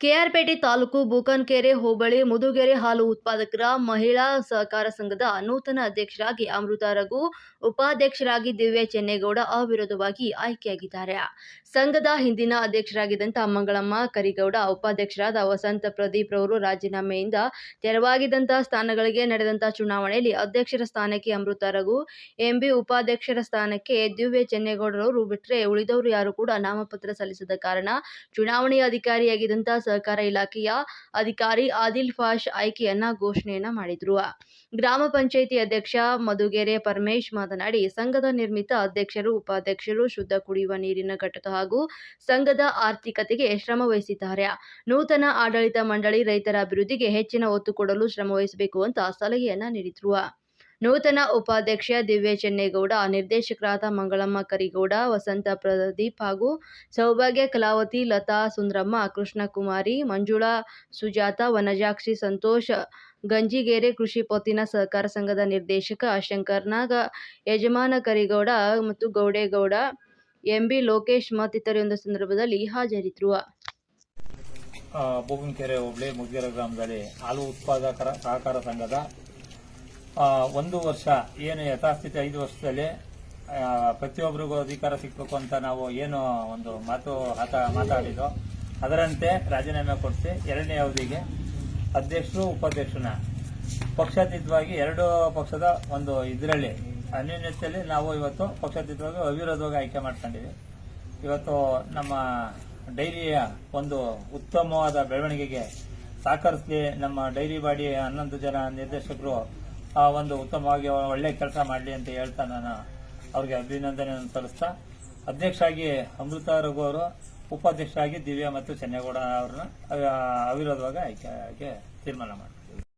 ಕೆಆರ್ಪೇಟೆ ತಾಲೂಕು ಬೂಕನ್ಕೆರೆ ಹೋಬಳಿ ಮುದುಗೆರೆ ಹಾಲು ಉತ್ಪಾದಕರ ಮಹಿಳಾ ಸಹಕಾರ ಸಂಘದ ನೂತನ ಅಧ್ಯಕ್ಷರಾಗಿ ಅಮೃತ ರಘು, ಉಪಾಧ್ಯಕ್ಷರಾಗಿ ದಿವ್ಯ ಚೆನ್ನೇಗೌಡ ಅವಿರೋಧವಾಗಿ ಆಯ್ಕೆಯಾಗಿದ್ದಾರೆ. ಸಂಘದ ಹಿಂದಿನ ಅಧ್ಯಕ್ಷರಾಗಿದ್ದಂಥ ಮಂಗಳಮ್ಮ ಕರಿಗೌಡ, ಉಪಾಧ್ಯಕ್ಷರಾದ ವಸಂತ ಪ್ರದೀಪ್ ರವರು ರಾಜೀನಾಮೆಯಿಂದ ತೆರವಾಗಿದ್ದಂಥ ಸ್ಥಾನಗಳಿಗೆ ನಡೆದಂಥ ಚುನಾವಣೆಯಲ್ಲಿ ಅಧ್ಯಕ್ಷರ ಸ್ಥಾನಕ್ಕೆ ಅಮೃತ ರಘು, ಎಂಬಿ ಉಪಾಧ್ಯಕ್ಷರ ಸ್ಥಾನಕ್ಕೆ ದಿವ್ಯ ಚೆನ್ನೇಗೌಡರವರು ಬಿಟ್ಟರೆ ಉಳಿದವರು ಯಾರು ಕೂಡ ನಾಮಪತ್ರ ಸಲ್ಲಿಸದ ಕಾರಣ ಚುನಾವಣೆಯ ಅಧಿಕಾರಿಯಾಗಿದ್ದಂಥ ಸಹಕಾರ ಇಲಾಖೆಯ ಅಧಿಕಾರಿ ಆದಿಲ್ ಫಾಷ್ ಆಯ್ಕೆಯನ್ನ ಘೋಷಣೆಯನ್ನ ಮಾಡಿದ್ರು. ಗ್ರಾಮ ಪಂಚಾಯಿತಿ ಅಧ್ಯಕ್ಷ ಮಧುಗೆರೆ ಪರಮೇಶ್ ಮಾತನಾಡಿ, ಸಂಘದ ನಿರ್ಮಿತ ಅಧ್ಯಕ್ಷರು, ಉಪಾಧ್ಯಕ್ಷರು ಶುದ್ಧ ಕುಡಿಯುವ ನೀರಿನ ಘಟಕ ಹಾಗೂ ಸಂಘದ ಆರ್ಥಿಕತೆಗೆ ಶ್ರಮ ವಹಿಸಿದ್ದಾರೆ. ನೂತನ ಆಡಳಿತ ಮಂಡಳಿ ರೈತರ ಅಭಿವೃದ್ಧಿಗೆ ಹೆಚ್ಚಿನ ಒತ್ತು ಕೊಡಲು ಶ್ರಮ ವಹಿಸಬೇಕು ಅಂತ ಸಲಹೆಯನ್ನ ನೀಡಿದ್ರು. ನೂತನ ಉಪಾಧ್ಯಕ್ಷ ದಿವ್ಯ ಚೆನ್ನೇಗೌಡ, ನಿರ್ದೇಶಕರಾದ ಮಂಗಳಮ್ಮ ಕರಿಗೌಡ, ವಸಂತ ಪ್ರದೀಪ್ ಹಾಗೂ ಸೌಭಾಗ್ಯ ಕಲಾವತಿ, ಲತಾ ಸುಂದ್ರಮ್ಮ, ಕೃಷ್ಣಕುಮಾರಿ, ಮಂಜುಳಾ ಸುಜಾತ, ವನಜಾಕ್ಷಿ ಸಂತೋಷ್, ಗಂಜಿಗೇರೆ ಕೃಷಿ ಪತ್ತಿನ ಸಹಕಾರ ಸಂಘದ ನಿರ್ದೇಶಕ ಶಂಕರ್ನಾಗ ಯಜಮಾನ ಕರಿಗೌಡ ಮತ್ತು ಗೌಡೇಗೌಡ, ಎಂಬಿ ಲೋಕೇಶ್ ಮತ್ತಿತರ ಒಂದು ಸಂದರ್ಭದಲ್ಲಿ ಹಾಜರಿದ್ದರು. ಬೋಗನ್ಕೆರೆ ಹೋಬಳಿ ಮುದ್ಗೆರೆ ಗ್ರಾಮದಲ್ಲಿ ಹಾಲು ಉತ್ಪಾದಕರ ಸಹಕಾರ ಸಂಘದ ಒಂದು ವರ್ಷ, ಏನು ಯಥಾಸ್ಥಿತಿ ಐದು ವರ್ಷದಲ್ಲಿ ಪ್ರತಿಯೊಬ್ಬರಿಗೂ ಅಧಿಕಾರ ಸಿಗಬೇಕು ಅಂತ ನಾವು ಏನು ಒಂದು ಮಾತು ಆತ- ಮಾತಾಡಿದ್ದು. ಅದರಂತೆ ರಾಜೀನಾಮೆ ಕೊಡಿಸಿ, ಎರಡನೇ ಅವಧಿಗೆ ಅಧ್ಯಕ್ಷರು, ಉಪಾಧ್ಯಕ್ಷರನ್ನ. ಪಕ್ಷಾತೀತವಾಗಿ ಎರಡು ಪಕ್ಷದ ಒಂದು ಇದರಲ್ಲಿ, ಅನ್ಯೋನ್ಯತೆಯಲ್ಲಿ ನಾವು ಇವತ್ತು ಪಕ್ಷಾತೀತವಾಗಿ ಅವಿರೋಧವಾಗಿ ಆಯ್ಕೆ ಮಾಡ್ಕೊಂಡಿವಿ ಇವತ್ತು ನಮ್ಮ ಡೈರಿಯ ಒಂದು ಉತ್ತಮವಾದ ಬೆಳವಣಿಗೆಗೆ ಸಹಕರಿಸಲಿ ನಮ್ಮ ಡೈರಿ ಬಾಡಿ ಹನ್ನೊಂದು ಜನ ನಿರ್ದೇಶಕರು ಆ ಒಂದು ಉತ್ತಮವಾಗಿ ಒಳ್ಳೆ ಕೆಲಸ ಮಾಡಲಿ ಅಂತ ಹೇಳ್ತಾ ನಾನು ಅವ್ರಿಗೆ ಅಭಿನಂದನೆಯನ್ನು ಸಲ್ಲಿಸ್ತಾ ಅಧ್ಯಕ್ಷರಾಗಿ ಅಮೃತ ರಘು ಅವರು, ಉಪಾಧ್ಯಕ್ಷರಾಗಿ ದಿವ್ಯಾ ಮತ್ತು ಚೆನ್ನೇಗೌಡ ಅವ್ರನ್ನ ಅವಿರೋಧವಾಗಿ ಆಯ್ಕೆ ಆಯ್ಕೆ ತೀರ್ಮಾನ ಮಾಡ್ತೀವಿ